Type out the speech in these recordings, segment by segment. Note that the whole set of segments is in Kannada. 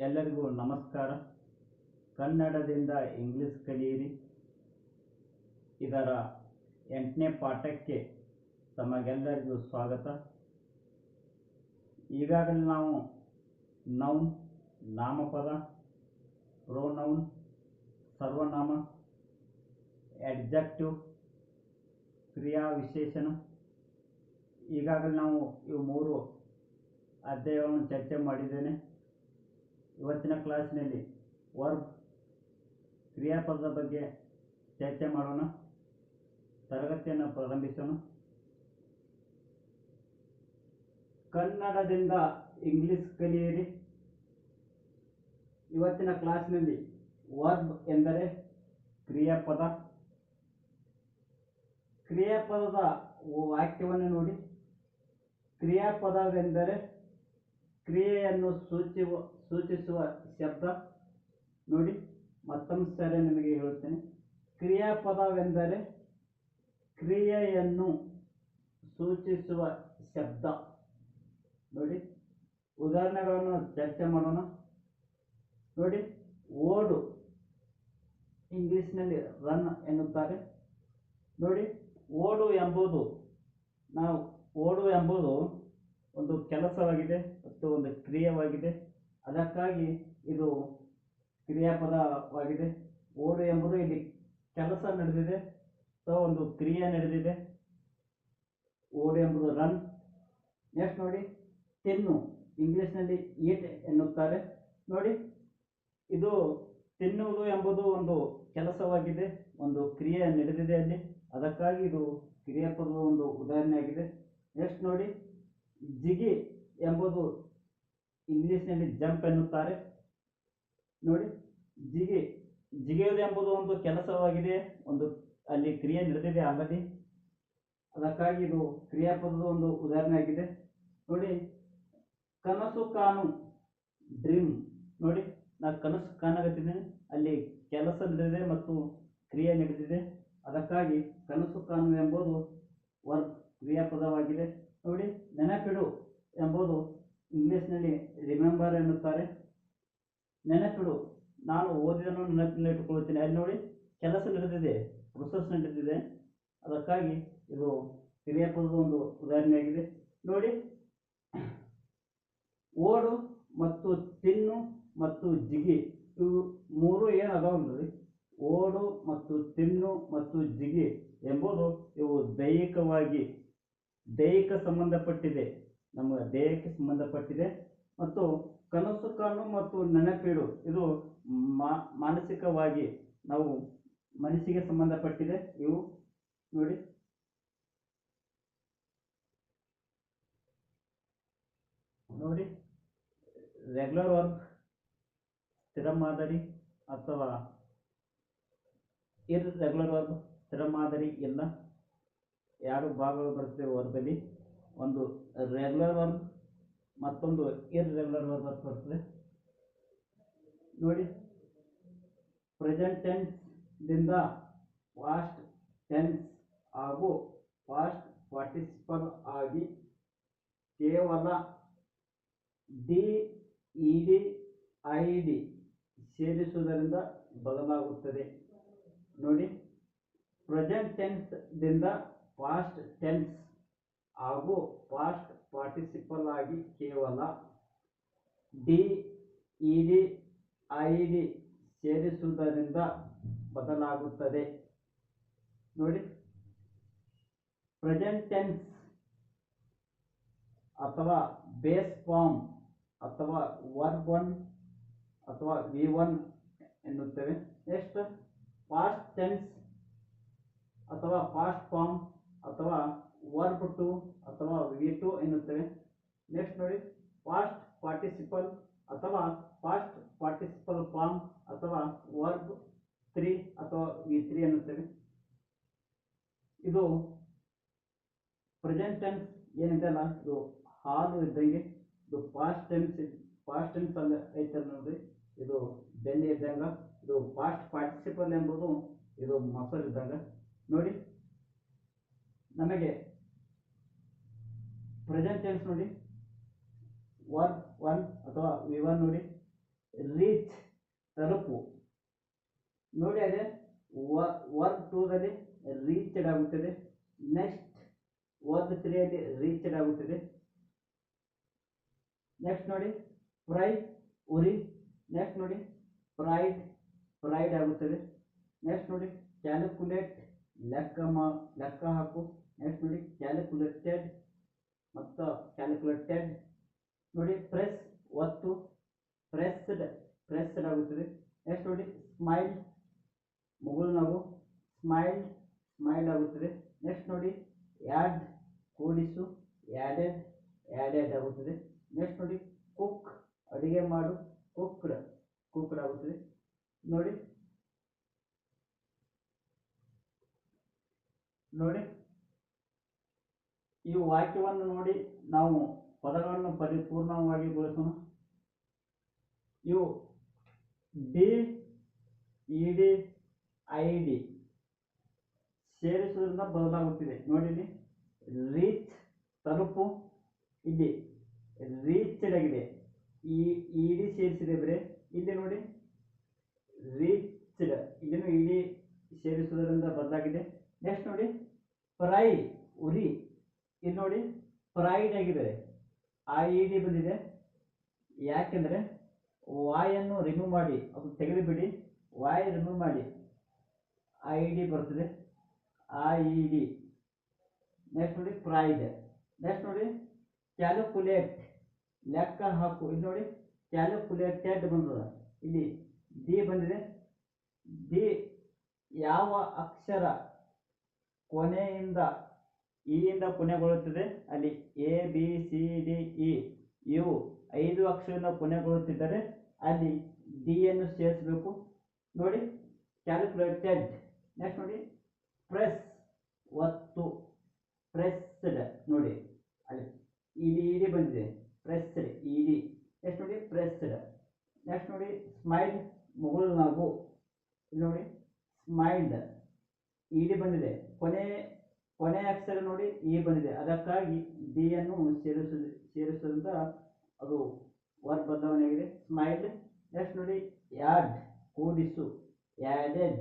ಎಲ್ಲರಿಗೂ ನಮಸ್ಕಾರ. ಕನ್ನಡದಿಂದ ಇಂಗ್ಲಿಷ್ ಕಲಿಯಿರಿ. ಇದರ ಎಂಟನೇ ಪಾಠಕ್ಕೆ ತಮಗೆಲ್ಲರಿಗೂ ಸ್ವಾಗತ. ಈಗಾಗಲೇ ನಾವು ನೌನ್, ನಾಮಪದ, ಪ್ರೋನೌನ್, ಸರ್ವನಾಮ ಎಡ್ಜೆಕ್ಟಿವ್ ಕ್ರಿಯಾ ವಿಶೇಷಣ ಈಗಾಗಲೇ ನಾವು ಇವು ಮೂರು ಅಧ್ಯಾಯವನ್ನು ಚರ್ಚೆ ಮಾಡಿದ್ದೇನೆ. ಇವತ್ತಿನ ಕ್ಲಾಸ್ನಲ್ಲಿ ವರ್ಬ್ ಕ್ರಿಯಾಪದದ ಬಗ್ಗೆ ಚರ್ಚೆ ಮಾಡೋಣ, ತರಗತಿಯನ್ನು ಪ್ರಾರಂಭಿಸೋಣ. ಕನ್ನಡದಿಂದ ಇಂಗ್ಲಿಷ್ ಕಲಿಯಿರಿ. ಇವತ್ತಿನ ಕ್ಲಾಸ್ನಲ್ಲಿ ವರ್ಬ್ ಎಂದರೆ ಕ್ರಿಯಾಪದ. ಕ್ರಿಯಾಪದದ ವಾಕ್ಯವನ್ನು ನೋಡಿ. ಕ್ರಿಯಾಪದವೆಂದರೆ ಕ್ರಿಯೆಯನ್ನು ಸೂಚಿವ, ಸೂಚಿಸುವ ಶಬ್ದ. ನೋಡಿ, ಮತ್ತೊಂದು ಸಾರಿ ನಿಮಗೆ ಹೇಳುತ್ತೇನೆ. ಕ್ರಿಯಾಪದವೆಂದರೆ ಕ್ರಿಯೆಯನ್ನು ಸೂಚಿಸುವ ಶಬ್ದ. ನೋಡಿ, ಉದಾಹರಣೆಗಳನ್ನು ಚರ್ಚೆ ಮಾಡೋಣ. ನೋಡಿ, ಓಡು. ಇಂಗ್ಲೀಷ್ನಲ್ಲಿ ರನ್ ಎನ್ನುತ್ತಾರೆ. ನೋಡಿ, ಓಡು ಎಂಬುದು, ನಾವು ಓಡು ಎಂಬುದು ಒಂದು ಕೆಲಸವಾಗಿದೆ. ಮತ್ತು ಒಂದು ಕ್ರಿಯೆವಾಗಿದೆ. ಅದಕ್ಕಾಗಿ ಇದು ಕ್ರಿಯಾಪದವಾಗಿದೆ. ಓಡು ಎಂಬುದು ಇಲ್ಲಿ ಕೆಲಸ ನಡೆದಿದೆ. ಅಥವಾ ಒಂದು ಕ್ರಿಯೆ ನಡೆದಿದೆ. ಓಡು ಎಂಬುದು ರನ್. ನೆಕ್ಸ್ಟ್ ನೋಡಿ, ತಿನ್ನು. ಇಂಗ್ಲೀಷ್ನಲ್ಲಿ ಈಟ್ ಎನ್ನುತ್ತಾರೆ. ನೋಡಿ, ಇದು ತಿನ್ನುವುದು ಎಂಬುದು ಒಂದು ಕೆಲಸವಾಗಿದೆ. ಒಂದು ಕ್ರಿಯೆ ನಡೆದಿದೆ ಅಲ್ಲಿ. ಅದಕ್ಕಾಗಿ ಇದು ಕ್ರಿಯಾಪದದ ಒಂದು ಉದಾಹರಣೆಯಾಗಿದೆ. ನೆಕ್ಸ್ಟ್ ನೋಡಿ, ಜಿಗಿ ಎಂಬುದು ಇಂಗ್ಲಿಷ್ನಲ್ಲಿ ಜಂಪ್ ಎನ್ನುತ್ತಾರೆ. ನೋಡಿ, ಜಿಗಿ, ಜಿಗಿಯುವುದು ಎಂಬುದು ಒಂದು ಕೆಲಸವಾಗಿದೆ. ಒಂದು ಅಲ್ಲಿ ಕ್ರಿಯೆ ನಡೆದಿದೆ ಆಲ್ರೆಡಿ ಅದಕ್ಕಾಗಿ ಇದು ಕ್ರಿಯಾಪದದ ಒಂದು ಉದಾಹರಣೆಯಾಗಿದೆ. ನೋಡಿ, ಕನಸು ಕಾನು ಡ್ರೀಮ್. ನೋಡಿ ನಾ ಕನಸು ಕಾಣಾಗತ್ತಿದ್ದೇನೆ. ಅಲ್ಲಿ ಕೆಲಸ ನಡೆದಿದೆ ಮತ್ತು ಕ್ರಿಯೆ ನಡೆದಿದೆ. ಅದಕ್ಕಾಗಿ ಕನಸು ಕಾನು ಎಂಬುದು ವರ್ಕ್ ಕ್ರಿಯಾಪದವಾಗಿದೆ. ನೋಡಿ, ನೆನಪಿಡು ಎಂಬುದು ಇಂಗ್ಲಿಷ್ನಲ್ಲಿ ರಿಮೆಂಬರ್ ಎನ್ನುತ್ತಾರೆ. ನೆನಪಿಡು, ನಾನು ಓದಿದನ್ನು ನೆನಪಿನಲ್ಲಿ ಇಟ್ಟುಕೊಳ್ಳುತ್ತೇನೆ. ಅಲ್ಲಿ ನೋಡಿ, ಕೆಲಸ ನಡೆದಿದೆ ಪ್ರೊಸೆಸ್ ನಡೆದಿದೆ. ಅದಕ್ಕಾಗಿ ಇದು ಕ್ರಿಯಾಪದದ ಒಂದು ಉದಾಹರಣೆಯಾಗಿದೆ. ನೋಡಿ, ಓಡು ಮತ್ತು ತಿನ್ನು ಮತ್ತು ಜಿಗಿ, ಇವು ಮೂರು ಏನು ನೋಡಿ. ಓಡು ಮತ್ತು ತಿನ್ನು ಮತ್ತು ಜಿಗಿ ಎಂಬುದು ಇವು ದೈಹಿಕವಾಗಿ ದೈಹಿಕ ಸಂಬಂಧಪಟ್ಟಿದೆ. ನಮ್ಮ ದೇಹಕ್ಕೆ ಸಂಬಂಧಪಟ್ಟಿದೆ. ಮತ್ತು ಕನಸು ಕಾಣು ಮತ್ತು ನೆನಪಿಡು, ಇದು ಮಾನಸಿಕವಾಗಿ ನಾವು ಮನಸ್ಸಿಗೆ ಸಂಬಂಧಪಟ್ಟಿದೆ. ಇವು ನೋಡಿ. ನೋಡಿ. ರೆಗ್ಯುಲರ್ ವರ್ಕ್, ಸ್ಥಿರ ಮಾದರಿ ಅಥವಾ ಇರ್ ರೆಗ್ಯುಲರ್ ವರ್ಕ್, ಸ್ಥಿರ ಮಾದರಿ ಎಲ್ಲ ಯಾರು ಭಾಗಗಳು ಬರ್ತವೆ ವರ್ಗದಲ್ಲಿ ಒಂದು ರೆಗ್ಯುಲರ್ ವರ್ಬ್ ಮತ್ತೊಂದು ಇರ್ರೆಗ್ಯುಲರ್ ವರ್ಬ್ ಅಂತ ಬರ್ತದೆ ನೋಡಿ ಪ್ರೆಸೆಂಟ್ ಟೆನ್ಸ್ದಿಂದ ಪಾಸ್ಟ್ ಟೆನ್ಸ್ ಹಾಗೂ ಪಾಸ್ಟ್ ಪಾರ್ಟಿಸಿಪಲ್ ಆಗಿ ಕೇವಲ D E D I D ಸೇರಿಸುವುದರಿಂದ ಬದಲಾಗುತ್ತದೆ. ನೋಡಿ ಪ್ರೆಸೆಂಟ್ ಟೆನ್ಸ್ದಿಂದ ಪಾಸ್ಟ್ ಟೆನ್ಸ್ ಹಾಗೂ ಪಾಸ್ಟ್ ಪಾರ್ಟಿಸಿಪಲ್ ಆಗಿ ಕೇವಲ D E D I D ಸೇರಿಸುವುದರಿಂದ ಬದಲಾಗುತ್ತದೆ. ನೋಡಿ ಪ್ರೆಸೆಂಟ್ ಟೆನ್ಸ್ ಅಥವಾ ಬೇಸ್ ಫಾರ್ಮ್ ಅಥವಾ ವರ್ಬ್ ಒನ್ ಅಥವಾ ವಿ ಒನ್ ಎನ್ನುತ್ತೇವೆ. ನೆಕ್ಸ್ಟ್ ಪಾಸ್ಟ್ ಟೆನ್ಸ್ ಅಥವಾ ಪಾಸ್ಟ್ ಫಾರ್ಮ್ ಅಥವಾ ವರ್ಬ್ ಟು ಅಥವಾ ವಿ ಟು ಎನ್ನುತ್ತೇವೆ. ನೆಕ್ಸ್ಟ್ ನೋಡಿ ಪಾಸ್ಟ್ ಪಾರ್ಟಿಸಿಪಲ್ ಅಥವಾ ಪಾಸ್ಟ್ ಪಾರ್ಟಿಸಿಪಲ್ ಫಾರ್ಮ್ ಅಥವಾ ವರ್ಬ್ ತ್ರೀ ಅಥವಾ ವಿ ತ್ರೀ ಎನ್ನುತ್ತೇವೆ. ಇದು ಪ್ರೆಸೆಂಟ್ ಟೆನ್ಸ್ ಏನಿದೆ ಅಲ್ಲ, ಇದು ಹಾಲು ಇದ್ದಂಗೆ, ಇದು ಪಾಸ್ಟ್ ಟೆನ್ಸ್ ಪಾಸ್ಟ್ ಟೆನ್ಸ್ ಅಲ್ಲ ಐತೆ ನೋಡ್ರಿ. ಇದು ಬೆಣ್ಣೆ ಇದ್ದಂಗ, ಇದು ಪಾಸ್ಟ್ ಪಾರ್ಟಿಸಿಪಲ್ ಎಂಬುದು, ಇದು ಮೊಸರು ಇದ್ದಂಗ. ನೋಡಿ, ನಮಗೆ ಪ್ರೆಸೆಂಟ್ ಟೆನ್ಸ್ ನೋಡಿ. ವರ್ಬ್ ಒನ್ ಅಥವಾ ವಿ ಒನ್ ನೋಡಿ. ರೀಚ್ ತಲುಪು. ನೋಡಿ ಅದೇ ವರ್ಕ್ ಟೂದಲ್ಲಿ ರೀಚ್ಡ್ ಆಗುತ್ತದೆ. ನೆಕ್ಸ್ಟ್ ವರ್ಕ್ ತ್ರೀಯಲ್ಲಿ ರೀಚ್ಡ್ ಆಗುತ್ತದೆ. ನೆಕ್ಸ್ಟ್ ನೋಡಿ ಫ್ರೈ ಉರಿ ನೆಕ್ಸ್ಟ್ ನೋಡಿ ಪ್ರೈಡ್ ಪ್ರೈಡ್ ಆಗುತ್ತದೆ. ನೆಕ್ಸ್ಟ್ ನೋಡಿ ಕ್ಯಾಲ್ಕುಲೇಟ್ ಲೆಕ್ಕ ಮಾ, ಲೆಕ್ಕ ಹಾಕು. ನೆಕ್ಸ್ಟ್ ನೋಡಿ ಕ್ಯಾಲ್ಕುಲೇಟೆಡ್ ಮತ್ತು ಕ್ಯಾಲ್ಕುಲೇಟೆಡ್ ನೋಡಿ ಪ್ರೆಸ್ ಒತ್ತು ಪ್ರೆಸ್ಡ್ ಪ್ರೆಸ್ಡ್ ಆಗುತ್ತದೆ. ನೆಕ್ಸ್ಟ್ ನೋಡಿ ಸ್ಮೈಲ್ ಮುಗುಳು ನಗು ಸ್ಮೈಲ್ ಸ್ಮೈಲ್ ಆಗುತ್ತದೆ. ನೆಕ್ಸ್ಟ್ ನೋಡಿ ಆ್ಯಡ್ ಕೂಡಿಸು ಆ್ಯಡೆಡ್ ಆ್ಯಡೆಡ್ ಆಗುತ್ತದೆ. ನೆಕ್ಸ್ಟ್ ನೋಡಿ ಕುಕ್ ಅಡುಗೆ ಮಾಡು ಕುಕ್ಡ್ ಕುಕ್ಡ್ ಆಗುತ್ತದೆ. ನೋಡಿ ನೋಡಿ. ಈ ವಾಕ್ಯವನ್ನು ನೋಡಿ ನಾವು ಪದಗಳನ್ನು ಪರಿಪೂರ್ಣವಾಗಿ ಬಳಸೋಣ ಇವು D, E, D, I, D ಸೇರಿಸುವುದರಿಂದ ಬದಲಾಗುತ್ತಿದೆ ನೋಡಿ ಇಲ್ಲಿ ರೀಚ್, ತಲುಪು, ಇಲ್ಲಿ ರೀಚ್ಡ್ ಆಗಿದೆ ಈ ಇಡಿ ಸೇರಿಸಿದೆ ಬರೆ. ಇಲ್ಲಿ ನೋಡಿ. ರೀಚ್ಡ್ ಇಲ್ಲಿನೂ ಇಡಿ ಸೇರಿಸುವುದರಿಂದ ಬದಲಾಗಿದೆ. ನೆಕ್ಸ್ಟ್ ನೋಡಿ. ಫ್ರೈ ಉರಿ. ಇಲ್ಲಿ ನೋಡಿ ಪ್ರೈಡ್ ಆಗಿದೆ. ಆ ಇ ಡಿ ಬಂದಿದೆ. ಯಾಕೆಂದರೆ ವಾಯನ್ನು ರಿಮೂವ್ ಮಾಡಿ, ಅದು ತೆಗೆದುಬಿಡಿ. ವಾಯ್ ರಿಮೂವ್ ಮಾಡಿ. ಆ ಇ ಡಿ ಬರ್ತದೆ. ಆ ಇ ಡಿ ನೆಕ್ಸ್ಟ್ ನೋಡಿ ಪ್ರೈಡ್ ನೆಕ್ಸ್ಟ್ ನೋಡಿ ಕ್ಯಾಲ್ಕುಲೇಟ್ ಲೆಕ್ಕ ಹಾಕು. ಇಲ್ಲಿ ನೋಡಿ ಕ್ಯಾಲ್ಕುಲೇಟೆಡ್ ಬಂದದ. ಇಲ್ಲಿ ಡಿ ಬಂದಿದೆ. ಡಿ ಯಾವ ಅಕ್ಷರ ಕೊನೆಯಿಂದ ಇಯಿಂದ ಕೊನೆಗೊಳ್ಳುತ್ತದೆ. ಅಲ್ಲಿ A B C D E ಇವು ಐದು ಅಕ್ಷರದಿಂದ ಕೊನೆಗೊಳ್ಳುತ್ತಿದ್ದರೆ ಅಲ್ಲಿ ಡಿ ಅನ್ನು ಸೇರಿಸಬೇಕು. ನೋಡಿ ಕ್ಯಾಲ್ಕುಲೇಟೆಡ್ ನೆಕ್ಸ್ಟ್ ನೋಡಿ ಪ್ರೆಸ್ ಒತ್ತು. ಪ್ರೆಸ್ಡ್ ನೋಡಿ, ಅಲ್ಲಿ ಇಡಿ ಇಡಿ ಬಂದಿದೆ. ಪ್ರೆಸ್ಡ್ ಇಡಿ ನೆಕ್ಸ್ಟ್ ನೋಡಿ ಪ್ರೆಸ್ಡ್ ನೆಕ್ಸ್ಟ್ ನೋಡಿ ಸ್ಮೈಲ್ ಮುಗುಳು ಇಲ್ಲಿ ನೋಡಿ ಸ್ಮೈಲ್ಡ್ ಇಡಿ ಬಂದಿದೆ ಕೊನೆ ಕೊನೆ ಅಕ್ಷರ ನೋಡಿ ಇ ಬಂದಿದೆ ಅದಕ್ಕಾಗಿ ಡಿ ಅನ್ನು ಸೇರಿಸ ಸೇರಿಸೋದ್ರಿಂದ ಅದು ವರ್ಕ್ ಬದಲಾವಣೆಯಾಗಿದೆ ಸ್ಮೈಲ್ಡ್ ನೆಕ್ಸ್ಟ್ ನೋಡಿ ಯಾಡ್ ಕೂಡಿಸು ಯಾಡೆಡ್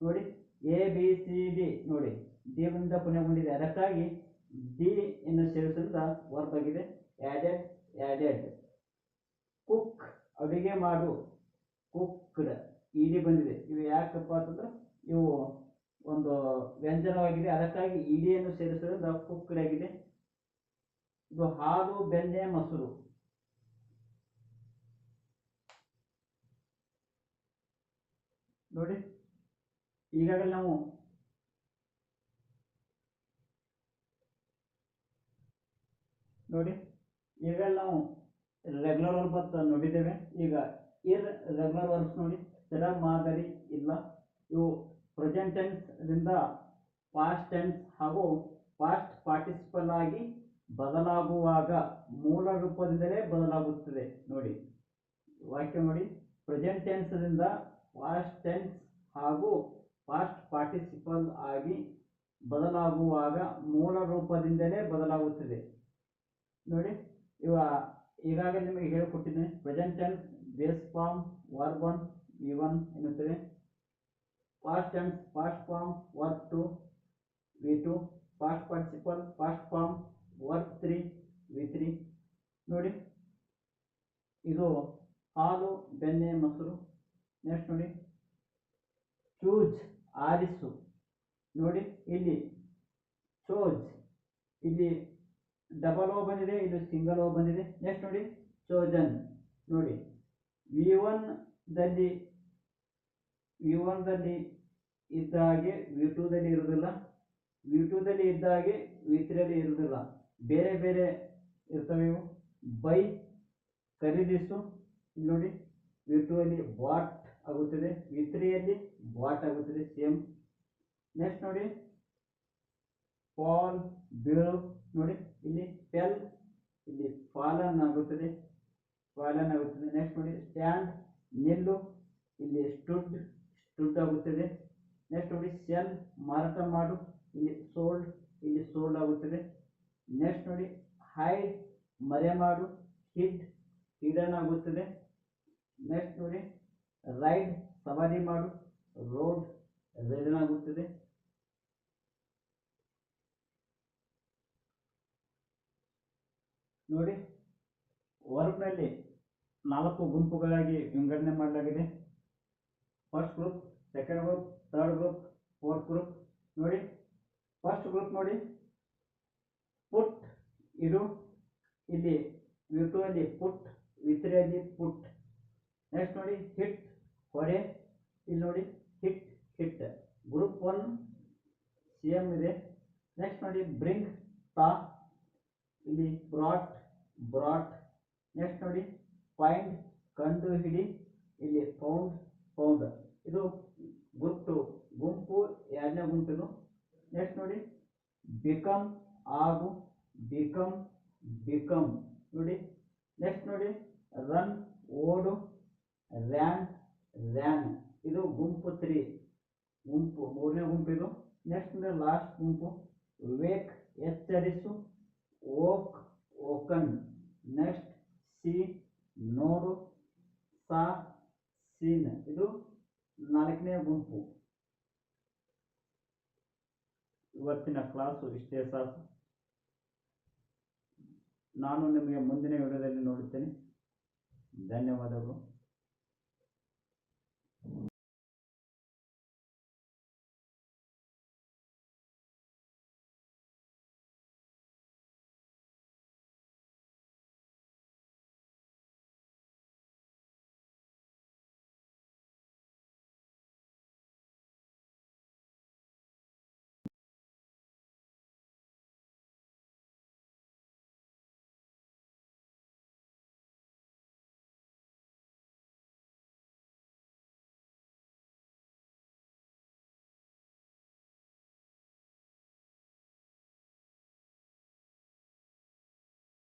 ನೋಡಿ ಎ ಬಿ ಸಿ ಡಿ ನೋಡಿ ಡಿ ಬಂದ ಪುನಃಗೊಂಡಿದೆ ಅದಕ್ಕಾಗಿ ಡಿ ಅನ್ನು ಸೇರಿಸೋದ್ರಿಂದ ವರ್ಕ್ ಆಗಿದೆ. ಆ್ಯಡೆಡ್ ಆ್ಯಡೆಡ್ ಕುಕ್ ಅಡುಗೆ ಮಾಡು. ಕುಕ್ಡ್ ಇಡಿ ಬಂದಿದೆ. ಇವು ಯಾಕಪ್ಪ ಅಂತಂದ್ರೆ, ಇವು ಒಂದು ವ್ಯಂಜನವಾಗಿದೆ. ಅದಕ್ಕಾಗಿ ಇಡಿಯನ್ನು ಸೇರಿಸೋದ್ರಿಂದ ಕುಕ್ಡ್ ಆಗಿದೆ ಇದು ಹಾಲು, ಬೆಣ್ಣೆ, ಮೊಸರು. ನೋಡಿ, ಈಗಾಗಲೇ ನಾವು ನೋಡಿ, ಈಗಾಗಲೇ ನಾವು ರೆಗ್ಯುಲರ್ ವರ್ಕ್ ಅಂತ ನೋಡಿದ್ದೇವೆ. ಈಗ ಇರ್ ರೆಗ್ಯುಲರ್ ವರ್ಕ್ಸ್ ನೋಡಿ ಸ್ಥಿರ ಮಾದರಿ ಇಲ್ಲ. ಇವು ಪ್ರೆಸೆಂಟ್ ಟೆನ್ಸ್ದಿಂದ ಪಾಸ್ಟ್ ಟೆನ್ಸ್ ಹಾಗೂ ಪಾಸ್ಟ್ ಪಾರ್ಟಿಸಿಪಲ್ ಆಗಿ ಬದಲಾಗುವಾಗ ಮೂಲ ರೂಪದಿಂದಲೇ ಬದಲಾಗುತ್ತದೆ. ನೋಡಿ, ವಾಕ್ಯ ನೋಡಿ. ಪ್ರೆಸೆಂಟ್ ಟೆನ್ಸ್ದಿಂದ ಪಾಸ್ಟ್ ಟೆನ್ಸ್ ಹಾಗೂ ಪಾಸ್ಟ್ ಪಾರ್ಟಿಸಿಪಲ್ ಆಗಿ ಬದಲಾಗುವಾಗ ಮೂಲ ರೂಪದಿಂದಲೇ ಬದಲಾಗುತ್ತದೆ. ನೋಡಿ, ಇವ ಈಗಾಗಲೇ ನಿಮಗೆ ಹೇಳಿಕೊಟ್ಟಿದ್ದೇನೆ. Present tense base form verb one V one ಎನ್ನುತ್ತದೆ past and past form verb two V two past participle past form verb three V three ನೋಡಿ, ಇದು ಹಾಲು, ಬೆಣ್ಣೆ, ಮೊಸರು. ನೆಕ್ಸ್ಟ್ ನೋಡಿ. ಚೂಜ್ ಆರಿಸು. ನೋಡಿ, ಇಲ್ಲಿ ಚೋಜ್ ಇಲ್ಲಿ ಡಬಲ್ ಓ ಬಂದಿದೆ ಇದು ಸಿಂಗಲ್ ಓ ಬಂದಿದೆ. ನೆಕ್ಸ್ಟ್ ನೋಡಿ ಚೋಜನ್ ನೋಡಿ ವಿ ಒನ್ದಲ್ಲಿ ವಿ ಒನ್ದಲ್ಲಿ ಇದ್ದ ಹಾಗೆ ವಿ ಟೂದಲ್ಲಿ ಇರುವುದಿಲ್ಲ. ವಿ ಟೂದಲ್ಲಿ ಇದ್ದ ಹಾಗೆ ವಿ ತ್ರೀಯಲ್ಲಿ ಇರುವುದಿಲ್ಲ. ಬೇರೆ ಬೇರೆ ಇರ್ತವೆ ಇವು. ಬೈ ಖರೀದಿಸು. ಇಲ್ಲಿ ನೋಡಿ ವಿ ಟೂ ಅಲ್ಲಿ ಬಾಟ್ ಆಗುತ್ತದೆ. ವಿ ತ್ರೀಯಲ್ಲಿ ಬಾಟ್ ಆಗುತ್ತದೆ. ಸೇಮ್. ನೆಕ್ಸ್ಟ್ ನೋಡಿ ಫಾಲ್ ಬೀಳು ನೋಡಿ, ಇಲ್ಲಿ ಪೆಲ್, ಇಲ್ಲಿ ಫಾಲನ್ ಆಗುತ್ತದೆ. ಫಾಲನ್ ಆಗುತ್ತದೆ. ನೆಕ್ಸ್ಟ್ ನೋಡಿ, ಸ್ಟ್ಯಾಂಡ್, ನಿಲ್ಲು, ಇಲ್ಲಿ ಸ್ಟುಡ್ ಸ್ಟುಡ್ ಆಗುತ್ತದೆ. ನೆಕ್ಸ್ಟ್ ನೋಡಿ ಸೆಲ್ ಮಾರಾಟ ಮಾಡು. ಇಲ್ಲಿ ಸೋಲ್ಡ್ ಇಲ್ಲಿ ಸೋಲ್ಡ್ ಆಗುತ್ತದೆ. ನೆಕ್ಸ್ಟ್ ನೋಡಿ ಹೈಡ್ ಮರೆ ಮಾಡು. ಹಿಡ್ ಹಿಡನ್ ಆಗುತ್ತದೆ. ನೆಕ್ಸ್ಟ್ ನೋಡಿ ರೈಡ್ ಸವಾರಿ ಮಾಡು. ರೋಡ್ ರೆಡನಾಗುತ್ತದೆ ನೋಡಿ, ವರ್ಬ್ನಲ್ಲಿ ನಾಲ್ಕು ಗುಂಪುಗಳಾಗಿ ವಿಂಗಡಣೆ ಮಾಡಲಾಗಿದೆ. First group second group third group fourth group ನೋಡಿ ಫಸ್ಟ್ ಗ್ರೂಪ್ ನೋಡಿ ಪುಟ್ ಇದು ಇಲ್ಲಿ ವಿ ಟು ಅಲ್ಲಿ ಪುಟ್ ವಿತ್ರಿ ಅಲ್ಲಿ ಪುಟ್ ನೆಕ್ಸ್ಟ್ ನೋಡಿ ಹಿಟ್ ಹೊರೆ, ಇಲ್ಲಿ ನೋಡಿ hit hit group one same ಇದೆ. ನೆಕ್ಸ್ಟ್ ನೋಡಿ ಬ್ರಿಂಗ್ ತಾ ಇಲ್ಲಿ ಬ್ರಾಟ್ ಬ್ರಾಟ್ ನೆಕ್ಸ್ಟ್ ನೋಡಿ ಫೈಂಡ್ ಕಂಡು ಹಿಡಿ ಇಲ್ಲಿ ಪೌಂಡ್ ಫೌಂಡ್ ಇದು ಗೊತ್ತು ಟು ಗುಂಪು, ಎರಡನೇ ಗುಂಪಿದು. ನೆಕ್ಸ್ಟ್ ನೋಡಿ. ಬಿಕಮ್ ಆಗು ಬಿಕಮ್ ಬಿಕಮ್ ನೋಡಿ. ನೆಕ್ಸ್ಟ್ ನೋಡಿ. ರನ್ ಓಡು ರ್ಯಾನ್ ರ್ಯಾನ್ ಇದು ಗುಂಪು ತ್ರೀ. ಗುಂಪು, ಮೂರನೇ ಗುಂಪಿದು. ನೆಕ್ಸ್ಟ್ ಲಾಸ್ಟ್ ಗುಂಪು. ವೇಕ್ ಎಚ್ಚರಿಸು ಓಕ್ ಓಕನ್ ನೆಕ್ಸ್ಟ್ ಸಿ ನೋಡು, ಸಾ ಸೀನ್ ಇದು ನಾಲ್ಕನೇ ಗುಂಪು. ಇವತ್ತಿನ ಕ್ಲಾಸು ಇಷ್ಟೇ ಸಾಕು. ನಾನು ನಿಮಗೆ ಮುಂದಿನ ವಿಡಿಯೋದಲ್ಲಿ ನೋಡುತ್ತೇನೆ. ಧನ್ಯವಾದಗಳು.